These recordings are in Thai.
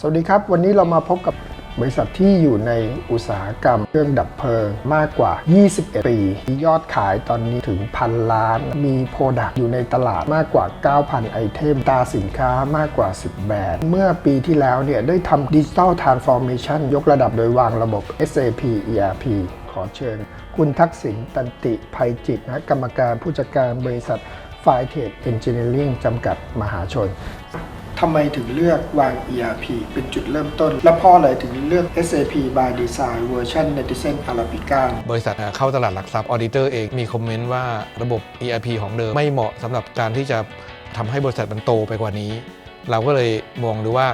สวัสดีครับ วันนี้เรามาพบกับบริษัทที่อยู่ในอุตสาหกรรมเครื่องดับเพลิงมากกว่า 21 ปี มียอดขายตอนนี้ถึงพันล้าน มีโปรดักต์อยู่ในตลาดมากกว่า 9,000 ไอเทม ตาสินค้ามากกว่า 10 แบรนด์ เมื่อปีที่แล้วเนี่ยได้ทำดิจิ t a ลทรานส์ฟอร์เมชันยกระดับโดยวางระบบ SAP ERP ขอเชิญ คุณทักษิณตันติภัยจิตนะกรรมการผู้จัดการบริษัท f i t e c h Engineering จำกัดมหาชน ทำไมถึงเลือกวาง ERP เป็นจุดเริ่มต้น และพ่ออะไรถึงเลือก SAP by Design version Netizen Arabica บริษัทเข้าตลาดหลักทรัพย์ออ d ดิเตอร์เองมีคอมเมนต์ว่าระบบ ERP ของเดิมไม่เหมาะสำหรับการที่จะทำให้บริษัทมันโตไปกว่านี้ เราก็เลยมองดูว่า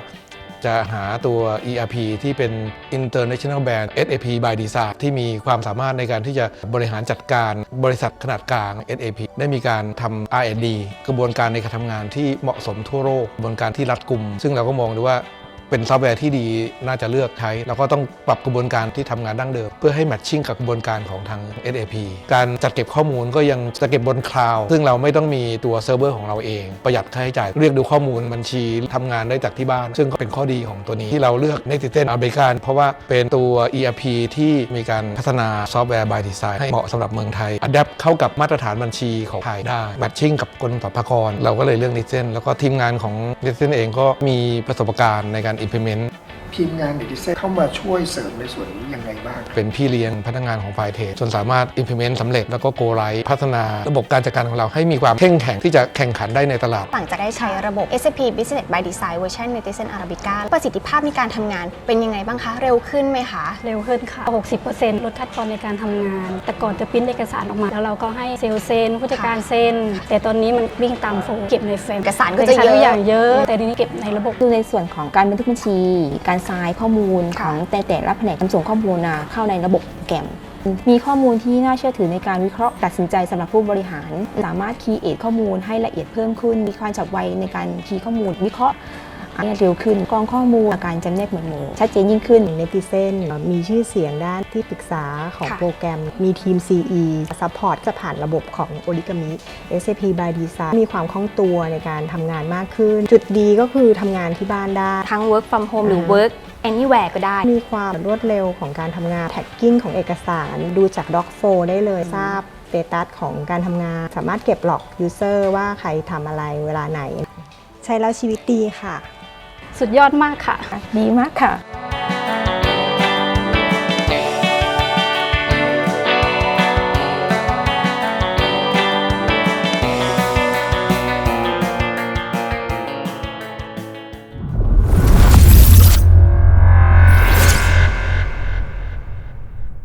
จะหาตัว ERP ที่เป็น International Brand SAP by Design ที่มีความสามารถในการที่จะบริหารจัดการบริษัทขนาดกลาง SAP ได้มีการทำ R&D กระบวนการในการทำงานที่เหมาะสมทั่วโลกกระบวนการที่รัดกุม ซึ่งเราก็มองดูว่า เป็นซอฟต์แวร์ที่ดีน่าจะเลือกใช้ แล้วก็ต้องปรับกระบวนการที่ทำงานดั้งเดิม เพื่อให้แมทชิ่งกับกระบวนการของทาง SAP การจัดเก็บข้อมูลก็ยังจะเก็บบนคลาวด์ซึ่งเราไม่ต้องมีตัวเซิร์ฟเวอร์ของเราเอง ประหยัดค่าใช้จ่ายเรียกดูข้อมูลบัญชีทำงานได้จากที่บ้าน ซึ่งก็เป็นข้อดีของตัวนี้ที่เราเลือก n e t i z e n a b r i c a n เพราะว่าเป็นตัว ERP ที่มีการพัฒนาซอฟต์แวร์ by design ให้เหมาะสำหรับเมืองไทยอัดแอปเข้ากับมาตรฐานบัญชีของไทยได้แมทชิ่งกับกรมสรรพากรเราก็เลยเลือก n e t i z e n แล้วก็ทีมงานของ n e t i z e n เองก็มีประสบการณ์ในการ implement ทีมงาน Netizen เข้ามาช่วยเสริมในส่วนนี้ยังไงบ้าง เป็นพี่เลี้ยงพนักงานของฝ่ายเทรดจนสามารถ implement สำเร็จแล้วก็ go live พัฒนาระบบการจัดการของเราให้มีความเข้มแข็งที่จะแข่งขันได้ในตลาด หลังจากได้ใช้ระบบ SAP Business by Design เวอร์ชัน Netizen Arabica ประสิทธิภาพในการทำงานเป็นยังไงบ้างคะ เร็วขึ้นไหมคะ เร็วขึ้นค่ะ 60%ลดขั้นตอนในการทำงาน แต่ก่อนจะปริ้นเอกสารออกมา แล้วเราก็ให้เซลล์เซ็นผู้จัดการเซ็น แต่ตอนนี้มันวิ่งตามโฟล์เก็บในเฟรมเอกสารก็จะเยอะทุอย่างเยอะ แต่ทีนี้เก็บในระบบคือในส่วนของการบันทึกบัญชี การทรายข้อมูลขค่ะองแต่แต่ละแผนกนำส่งข้อมูลนะเข้าในระบบโปรแกรม มีข้อมูลที่น่าเชื่อถือในการวิเคราะห์ตัดสินใจสำหรับผู้บริหาร สามารถคีย์เอทข้อมูลให้ละเอียดเพิ่มขึ้น มีความฉับไวในการคีย์ข้อมูลวิเคราะห์ ให้เร็วขึ้นกรองข้อมูลการจำแนกหมวดหมู่ ชัดเจนยิ่งขึ้นเนติเซนมีชื่อเสียงด้านที่ปรึกษาของค่ะโปรแกรม มีทีม CE ซัพพอร์ตจะผ่านระบบของ Origami SAP by Design มีความคล่องตัวในการทำงานมากขึ้น จุดดีก็คือทำงานที่บ้านได้ ทั้ง work from home หรือ work anywhere ก็ได้ มีความรวดเร็วของการทำงานแท็กกิ้งของเอกสารดูจาก Doc 4ได้เลยทราบสเตตัสของการทำงาน สามารถเก็บหลอก User ว่าใครทำอะไรเวลาไหน ใช้แล้วชีวิตดีค่ะ สุดยอดมากค่ะ ดีมากค่ะ